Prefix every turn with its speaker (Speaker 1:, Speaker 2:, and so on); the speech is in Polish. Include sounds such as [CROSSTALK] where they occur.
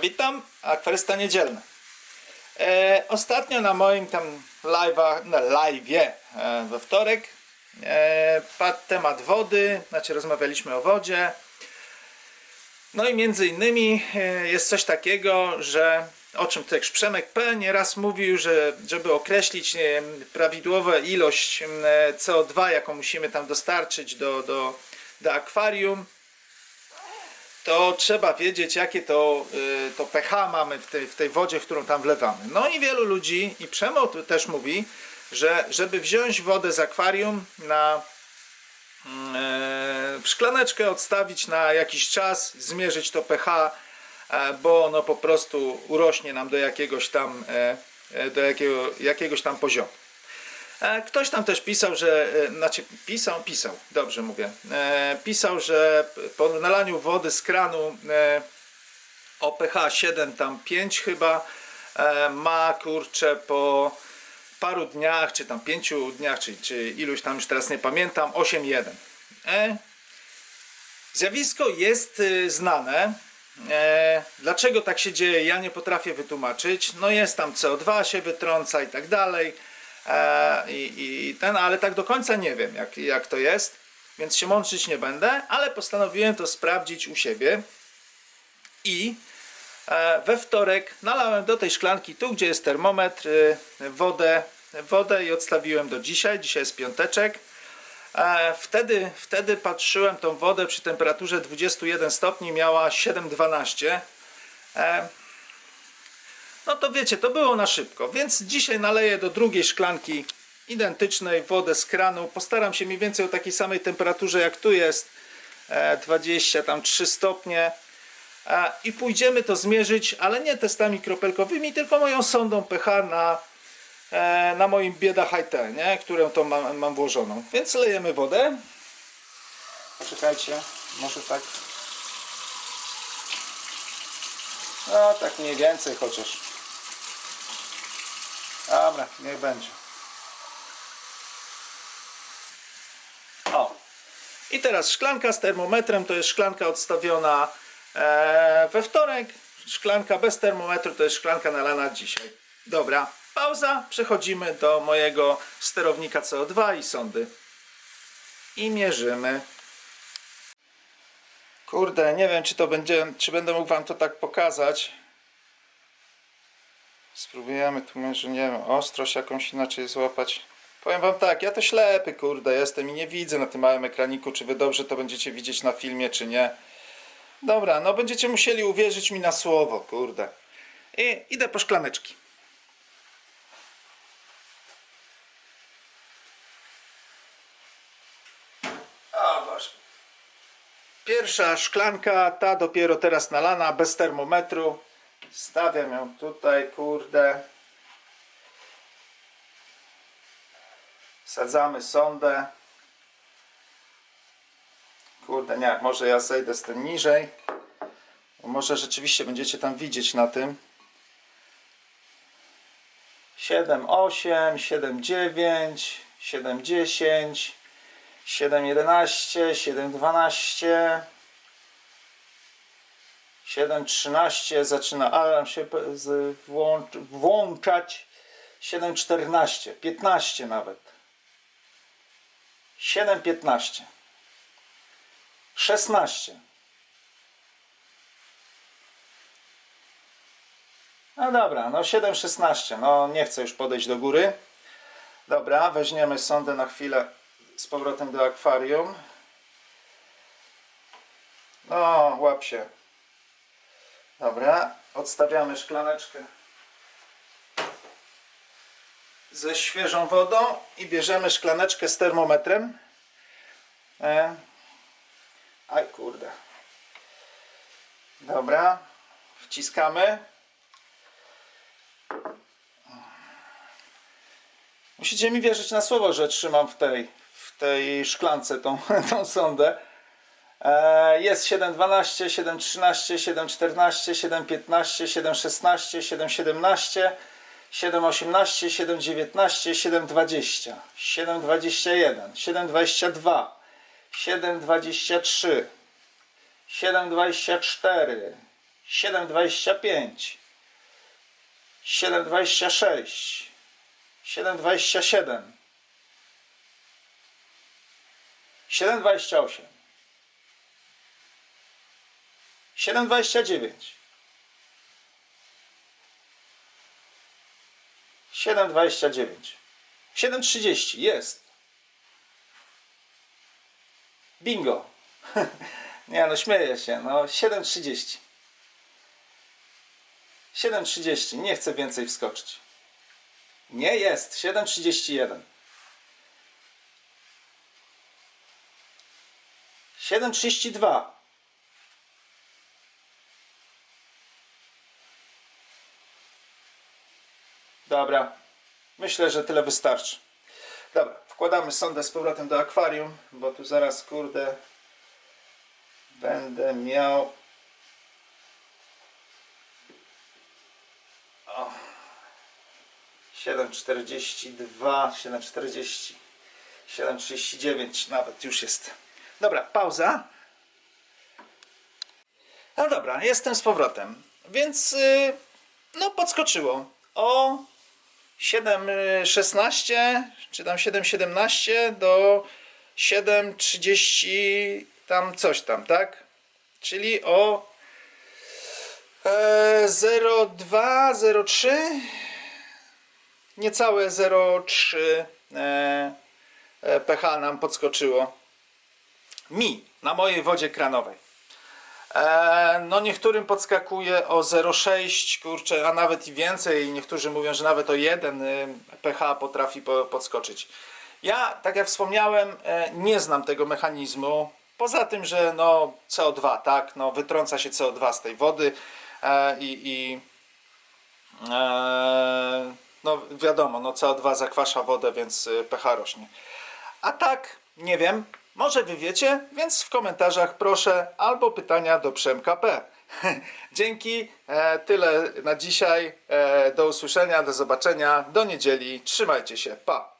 Speaker 1: witam, witam. Akwarysta niedzielny. E, ostatnio na moim tam live'a, na live'ie e, we wtorek e, padł temat wody, znaczy rozmawialiśmy o wodzie. No i między innymi e, jest coś takiego, że o czym też Przemek P. nieraz mówił, że żeby określić e, prawidłową ilość e, CO2, jaką musimy tam dostarczyć do, do, do akwarium, to trzeba wiedzieć, jakie to, y, to pH mamy w tej, w tej wodzie, którą tam wlewamy. No i wielu ludzi, i Przemo też mówi, że żeby wziąć wodę z akwarium na mm, e, w szklaneczkę odstawić na jakiś czas, zmierzyć to pH, e, bo ono po prostu urośnie nam do jakiegoś tam, e, do jakiego, jakiegoś tam poziomu. E, Ktoś tam też pisał, że, e, znaczy pisał, pisał, dobrze mówię, e, pisał, że po nalaniu wody z kranu o pH 7 tam 5 chyba ma kurczę po paru dniach, czy tam pięciu dniach, czy, czy iluś tam już teraz nie pamiętam, 8,1. E, Zjawisko jest y, znane. E, dlaczego tak się dzieje, ja nie potrafię wytłumaczyć. No jest tam CO2 się wytrąca i tak dalej. E, i, I ten, ale tak do końca nie wiem, jak, jak to jest, więc się mączyć nie będę, ale postanowiłem to sprawdzić u siebie. I e, we wtorek nalałem do tej szklanki, tu gdzie jest termometr, y, wodę, wodę i odstawiłem do dzisiaj. Dzisiaj jest piąteczek. E, Wtedy, wtedy patrzyłem tą wodę przy temperaturze 21 stopni, miała 7,12. E, No to wiecie, to było na szybko, więc dzisiaj naleję do drugiej szklanki identycznej wodę z kranu. Postaram się mniej więcej o takiej samej temperaturze jak tu jest, e, 23 stopnie. E, I pójdziemy to zmierzyć, ale nie testami kropelkowymi, tylko moją sondą pH na e, na moim bieda HT, nie? którą to mam, mam włożoną. Więc lejemy wodę. Poczekajcie, może tak. No tak mniej więcej chociaż. Dobra, niech będzie. O. I teraz szklanka z termometrem to jest szklanka odstawiona e, we wtorek. Szklanka bez termometru to jest szklanka nalana dzisiaj. Dobra, pauza. Przechodzimy do mojego sterownika CO2 i sondy. I mierzymy. Kurde, nie wiem czy to będzie, czy będę mógł wam to tak pokazać. Spróbujemy tu może, nie wiem, ostrość jakąś inaczej złapać. Powiem wam tak, ja to ślepy, kurde, jestem i nie widzę na tym małym ekraniku, czy wy dobrze to będziecie widzieć na filmie, czy nie. Dobra, no będziecie musieli uwierzyć mi na słowo, kurde. I idę po szklaneczki. O Boże. Pierwsza szklanka, ta dopiero teraz nalana, bez termometru. Stawiam ją tutaj, kurde. Wsadzamy sondę. Kurde, nie, może ja zejdę z tym niżej. Może rzeczywiście będziecie tam widzieć na tym. 7, 8, 7, 9, 7, 10, 7, 11, 7, 12, 7, 13. Zaczyna alarm się włącz, włączać. 7, 14, 15 nawet. 7, 15. 16. No dobra, no 7, 16. No nie chcę już podejść do góry. Dobra, weźmiemy sondę na chwilę z powrotem do akwarium. No, łap się. Dobra, odstawiamy szklaneczkę ze świeżą wodą i bierzemy szklaneczkę z termometrem. E, Aj kurde. Dobra. Wciskamy. Musicie mi wierzyć na słowo, że trzymam w tej, w tej szklance tą, [LAUGHS] tą sondę. E, Jest 7.12, 7.13, 7.14, 7.15, 7.16, 7.17, 7.18, 7.19, 7.20, 7.21, 7.22, 7.23, 7.24, 7,25 7,26 7,27 7,28 7,29 7,29 7,30 jest. Bingo. [LAUGHS] Nie no śmieję się no 7,30 7,30 nie chcę więcej wskoczyć. Nie jest 7,31 7,32 Dobra, myślę, że tyle wystarczy. Dobra, wkładamy sondę z powrotem do akwarium, bo tu zaraz, kurde, będę miał... O. 7,42, 7,40, 7,39 nawet już jest. Dobra, pauza. No dobra, jestem z powrotem. Więc y, no podskoczyło o 7,16 czy tam 7,17 do 7,30 tam coś tam, tak? Czyli o e, 0,2, 0,3 niecałe 0,3 e, e, pH nam podskoczyło mi na mojej wodzie kranowej. E, no niektórym podskakuje o 0,6, kurczę, a nawet i więcej. Niektórzy mówią, że nawet o 1 y, pH potrafi po, podskoczyć. Ja, tak jak wspomniałem, e, nie znam tego mechanizmu. Poza tym, że no CO2, tak, no wytrąca się CO2 z tej wody e, i, i no wiadomo, no CO2 zakwasza wodę, więc y, pH rośnie. A tak, nie wiem, może wy wiecie, więc w komentarzach proszę albo pytania do Przemka P. [LAUGHS] Dzięki, e, tyle na dzisiaj. E, do usłyszenia, do zobaczenia, do niedzieli. Trzymajcie się, pa!